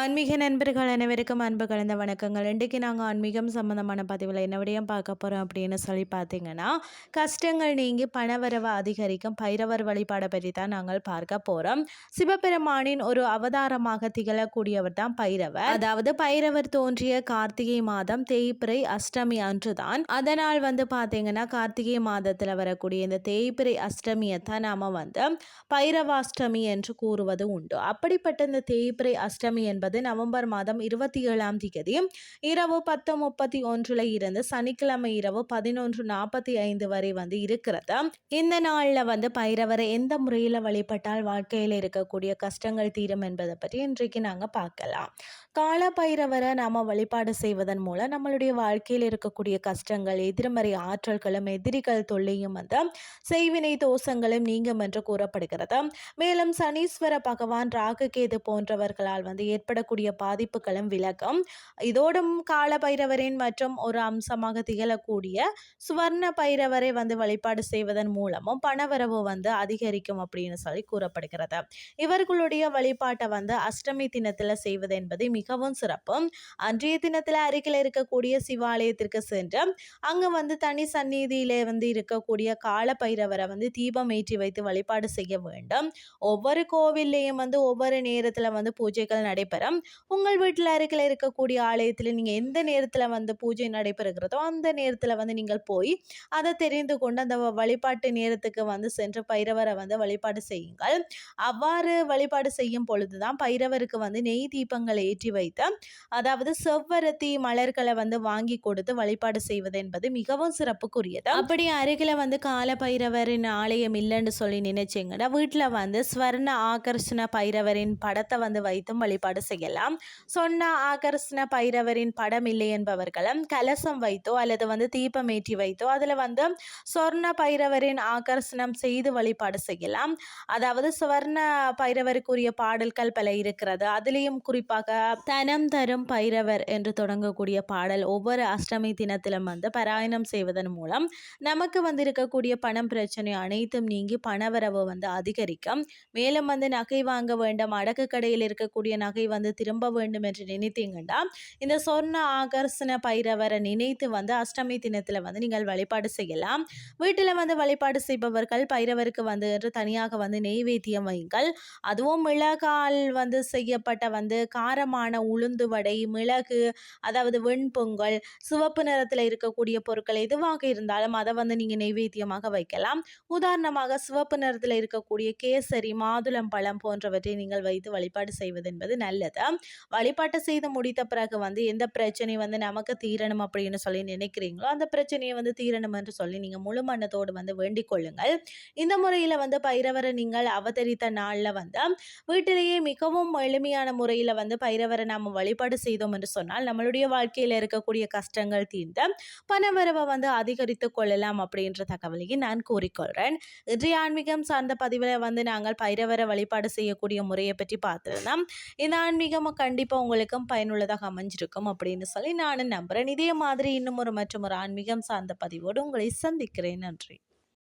ஆன்மீக நண்பர்கள் அனைவருக்கும் அன்பு கலந்த வணக்கங்கள். இன்றைக்கு நாங்கள் ஆன்மீகம் சம்மந்தமான பதிவில் என்ன பார்க்க போகிறோம் அப்படின்னு சொல்லி பார்த்தீங்கன்னா கஷ்டங்கள் நீங்கி பணவரவு அதிகரிக்கும் பைரவர் வழிபாடை பற்றி தான் நாங்கள் பார்க்க போகிறோம் சிவபெருமானின் ஒரு அவதாரமாக திகழக்கூடியவர் தான் பைரவர். அதாவது பைரவர் தோன்றிய கார்த்திகை மாதம் தேய்பிரை அஷ்டமி அன்று தான் அதனால் வந்து பார்த்தீங்கன்னா கார்த்திகை மாதத்தில் வரக்கூடிய இந்த தேய்பிரை அஷ்டமியை தான் நாம் வந்து பைரவாஷ்டமி என்று கூறுவது உண்டு. அப்படிப்பட்ட இந்த தேய்பிரை அஷ்டமி என்று என்பது நவம்பர் மாதம் இருபத்தி ஏழாம் தேதி. இரவு பத்து முப்பத்தி ஒன்றுல இருந்து சனிக்கிழமை இரவு பதினொன்று நாற்பத்தி ஐந்து வரை வந்து இருக்கிறது. இந்த நாளில் வந்து பைரவரை எந்த முறையில் வழிபட்டால் வாழ்க்கையில் இருக்கக்கூடிய கஷ்டங்கள் தீரும் என்பதை பற்றி இன்றைக்கு நாங்கள் பார்க்கலாம். கால பைரவரை நாம் வழிபாடு செய்வதன் மூலம் நம்மளுடைய வாழ்க்கையில் இருக்கக்கூடிய கஷ்டங்கள் எதிர்மறை ஆற்றல்களும் எதிரிகள் தொல்லையும் வந்து செய்வினை தோஷங்களும் நீங்கும் என்று கூறப்படுகிறது. மேலும் சனீஸ்வர பகவான் ராகுகேது போன்றவர்களால் வந்து ஏற்படக்கூடிய பாதிப்புகளும் விளக்கம் இதோடும் கால பைரவரின் மற்றும் ஒரு அம்சமாக திகழக்கூடிய சுவர்ண பைரவரை வந்து வழிபாடு செய்வதன் மூலமும் பணவரவு வந்து அதிகரிக்கும் அப்படின்னு சொல்லி கூறப்படுகிறது. இவர்களுடைய வழிபாட்டை வந்து அஷ்டமி தினத்தில் செய்வது என்பது மிகவும் சிறப்பு. அன்றைய தினத்தில் அருகில் இருக்கக்கூடிய சிவாலயத்திற்கு சென்று அங்கே வந்து தனி சந்நிதியிலே வந்து இருக்கக்கூடிய கால பைரவரை வந்து தீபம் ஏற்றி வைத்து வழிபாடு செய்ய வேண்டும். ஒவ்வொரு கோவில்லையும் வந்து ஒவ்வொரு நேரத்தில் வந்து பூஜைகள் நடைபெறும் உங்கள் வீட்டில் அருகில் இருக்கக்கூடிய ஆலயத்தில் நீங்கள் எந்த நேரத்தில் வந்து பூஜை நடைபெறுகிறதோ அந்த நேரத்தில் வந்து நீங்கள் போய் அதை தெரிந்து கொண்டு அந்த வழிபாட்டு நேரத்துக்கு வந்து சென்று பைரவரை வந்து வழிபாடு செய்யுங்கள். அவ்வாறு வழிபாடு செய்யும் பொழுது தான் பைரவருக்கு வந்து நெய் தீபங்களை ஏற்றி வைத்து அதாவது செவ்வரத்தி மலர்களை வந்து வாங்கி கொடுத்து வழிபாடு செய்வது என்பது மிகவும் சிறப்புக்குரியது. அப்படி அருகில் வந்து கால பைரவரின் ஆலயம் இல்லைன்னு சொல்லி நினைச்சிங்கன்னா வீட்டில் வந்து ஸ்வர்ண ஆகர்ஷண பைரவரின் படத்தை வந்து வைத்தும் வழிபாடு செய்யலாம். சொன்ன ஆகர்ஷண பைரவரின் படம் இல்லை என்பவர்களும் கலசம் வைத்தோ அல்லது வந்து தீபம் ஏற்றி வைத்தோ அதில் வந்து சொர்ண பைரவரின் ஆகர்ஷணம் செய்து வழிபாடு செய்யலாம். அதாவது சுவர்ண பைரவருக்குரிய பாடல்கள் பல இருக்கிறது. அதுலேயும் குறிப்பாக தனம் தரும் பைரவர் என்று தொடங்கக்கூடிய பாடல் ஒவ்வொரு அஷ்டமி தினத்திலும் வந்து பாராயணம் செய்வதன் மூலம் நமக்கு வந்து இருக்கக்கூடிய பணம் பிரச்சனை அனைத்தும் நீங்கி பணவரவு வந்து அதிகரிக்கும். மேலும் வந்து நகை வாங்க வேண்டும் அடக்கு கடையில் இருக்கக்கூடிய நகை வந்து திரும்ப வேண்டும் என்று நினைத்தீங்கன்னா இந்த சொர்ண ஆகர்ஷண பைரவரை நினைத்து வந்து அஷ்டமி தினத்தில் வந்து நீங்கள் வழிபாடு செய்யலாம். வீட்டில் வந்து வழிபாடு செய்பவர்கள் பைரவருக்கு வந்து என்று தனியாக வந்து நெய்வேத்தியம் வையுங்கள். அதுவும் மிளகால் வந்து செய்யப்பட்ட வந்து காரமான உளுந்து வடை மிளகு அதாவது வெண்பொங்கல் சிவப்பு நிறத்தில் இருக்கக்கூடிய பொருட்கள் எதுவாக இருந்தாலும் அதை வந்து நீங்கள் நெய்வேத்தியமாக வைக்கலாம். உதாரணமாக சிவப்பு நிறத்தில் இருக்கக்கூடிய கேசரி மாதுளம் பழம் போன்றவற்றை நீங்கள் வைத்து வழிபாடு செய்வது என்பது நல்லது வழிபாட்டை செய்து முடித்த பிறகு வந்து எந்த பிரச்சனை வந்து நமக்கு தீரணும் அப்படின்னு சொல்லி நினைக்கிறீங்களோ அந்த பிரச்சனையை வந்து தீரணும் என்று சொல்லி நீங்கள் முழு மனத்தோடு வந்து வேண்டிக் கொள்ளுங்கள். இந்த முறையில் வந்து பைரவரை நீங்கள் அவதரித்த நாளில் வந்து வீட்டிலேயே மிகவும் எளிமையான முறையில் வந்து பைரவரை நாம் வழிபாடு செய்தோம் என்று சொன்னால் நம்மளுடைய வாழ்க்கையில் இருக்கக்கூடிய கஷ்டங்கள் தீர்ந்து பணவரவை வந்து அதிகரித்து கொள்ளலாம் அப்படின்ற தகவலையும் நான் கூறிக்கொள்கிறேன் இன்றைய ஆன்மீகம் சார்ந்த பதிவில் வந்து நாங்கள் பைரவரை வழிபாடு செய்யக்கூடிய முறையை பற்றி பார்த்துருந்தோம் இந்த ஆன்மீகம் கண்டிப்பாக உங்களுக்கும் பயனுள்ளதாக அமைஞ்சிருக்கும் அப்படின்னு சொல்லி நானும் நம்புகிறேன் இதே மாதிரி இன்னும் ஒரு மற்றும் ஒரு ஆன்மீகம் சார்ந்த பதிவோடு உங்களை சந்திக்கிறேன். நன்றி.